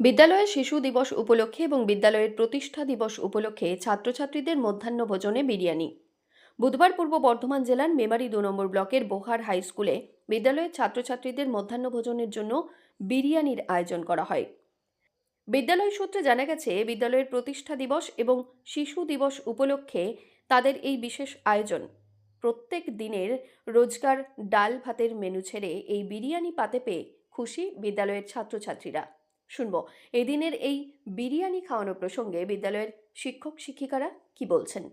বিদ্যালয়ের শিশু দিবস উপলক্ষে এবং বিদ্যালয়ের প্রতিষ্ঠা দিবস উপলক্ষে ছাত্রছাত্রীদের মধ্যাহ্ন ভোজনে বিরিয়ানি। বুধবার পূর্ব বর্ধমান জেলার মেমারি দু নম্বর ব্লকের বোহার হাই স্কুলে বিদ্যালয়ের ছাত্রছাত্রীদের মধ্যাহ্ন ভোজনের জন্য বিরিয়ানির আয়োজন করা হয়। বিদ্যালয় সূত্রে জানা গেছে, বিদ্যালয়ের প্রতিষ্ঠা দিবস এবং শিশু দিবস উপলক্ষে তাদের এই বিশেষ আয়োজন। প্রত্যেক দিনের রোজকার ডাল ভাতের মেনু ছেড়ে এই বিরিয়ানি পাতে পেয়ে খুশি বিদ্যালয়ের ছাত্রছাত্রীরা। শুনব। এদিনের এই বিরিয়ানি খাওয়ানো প্রসঙ্গে বিদ্যালয়ের শিক্ষক শিক্ষিকারা কি বলছেন?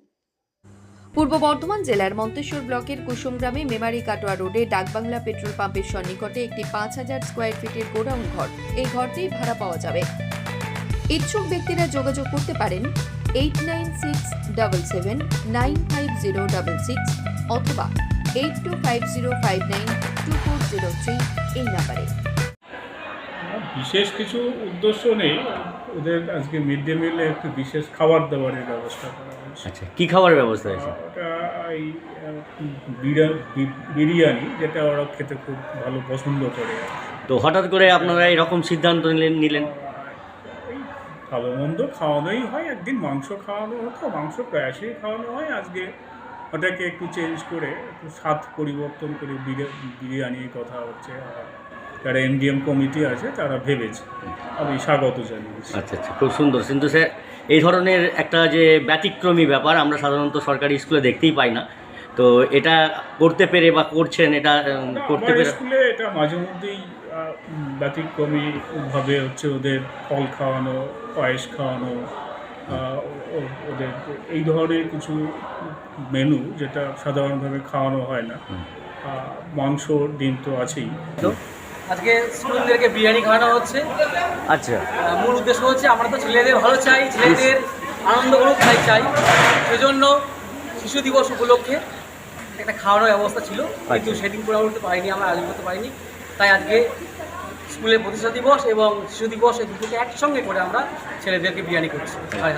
পূর্ব বর্ধমান জেলার মন্তেশ্বর ব্লকের কুসুমগ্রামে মেমারি কাটোয়া রোডে ডাকবাংলা পেট্রোল পাম্পের সন্নিকটে একটি পাঁচ হাজার স্কোয়ার ফিটের গোডাউন ঘর। এই ঘরটি ভাড়া পাওয়া যাবে। ইচ্ছুক ব্যক্তিরা যোগাযোগ করতে পারেন eight nine six double seven nine five zero double six অথবা eight two five zero five nine two four zero three এই নাম্বারে। বিশেষ কিছু উদ্দেশ্য নেই। ওদের আজকে মিড ডে মিলে একটু বিশেষ খাবার দাবারের ব্যবস্থা করা হয়েছে। আচ্ছা কি খাবারের ব্যবস্থা আছে ওটা এই বিরিয়ানি যেটা ওরা খেতে খুব ভালো পছন্দ করে। তো হঠাৎ করে আপনারা এরকম সিদ্ধান্ত নিলেন নিলেন? ভালো মন্দ খাওয়ানোই হয় একদিন মাংস খাওয়ানো হতো মাংস প্রায়শই খাওয়ানো হয়। আজকে ওটাকে একটু চেঞ্জ করে একটু স্বাদ পরিবর্তন করে বিরি- বিরিয়ানির কথা হচ্ছে। যারা এনডিএম কমিটি আছে তারা ভেবেছে। আমি স্বাগত জানিয়েছি। আচ্ছা আচ্ছা খুব সুন্দর। কিন্তু স্যার এই ধরনের একটা যে ব্যতিক্রমী ব্যাপার আমরা সাধারণত সরকারি স্কুলে দেখতেই পাই না। তো এটা করতে পেরে বা করছেন এটা করতে পেরে স্কুলে এটা মাঝে মধ্যেই ব্যতিক্রমী ভাবে হচ্ছে ওদের ফল খাওয়ানো পায়েস খাওয়ানো ওদের এই ধরনের কিছু মেনু যেটা সাধারণভাবে খাওয়ানো হয় না। মাংস ডিম তো আছেই। তো আজকে স্টুডেন্টদেরকে বিরিয়ানি খাওয়ানো হচ্ছে। আচ্ছা। মূল উদ্দেশ্য হচ্ছে আমরা তো ছেলেদের ভালো চাই ছেলেদের আনন্দ করুক তাই চাই। সেজন্য শিশু দিবস উপলক্ষে একটা খাওয়ানোর ব্যবস্থা ছিল কিন্তু আচ্ছা। সেদিন পুরো করতে পারিনি আমরা আয়োজন করতে পারিনি। তাই আজকে স্কুলের প্রতিষ্ঠা দিবস এবং শিশু দিবস এই দুটোকে একসঙ্গে করে আমরা ছেলেদেরকে বিরিয়ানি করছি।